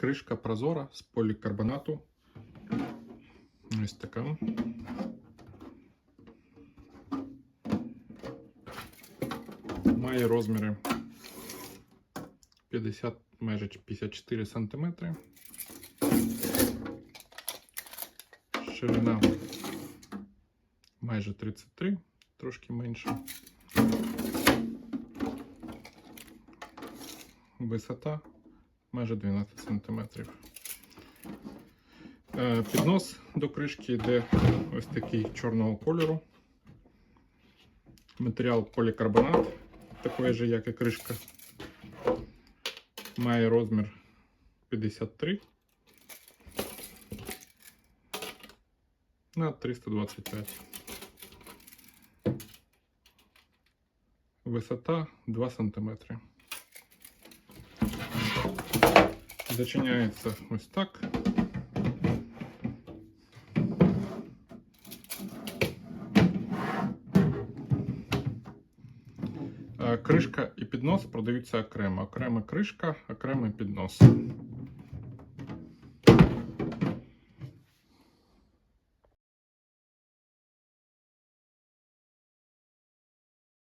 Кришка прозора з полікарбонату. Ось така. Має розміри 50, майже 54 см. Ширина майже 33, трошки менше. Висота майже 12 см. Е, Піднос до кришки йде ось такий чорного кольору. Матеріал полікарбонат, такий же, як і кришка. Має розмір 53 на 325. Висота 2 см. Зачиняється ось так. Е, Кришка і піднос продаються окремо. Окрема кришка, окремий піднос.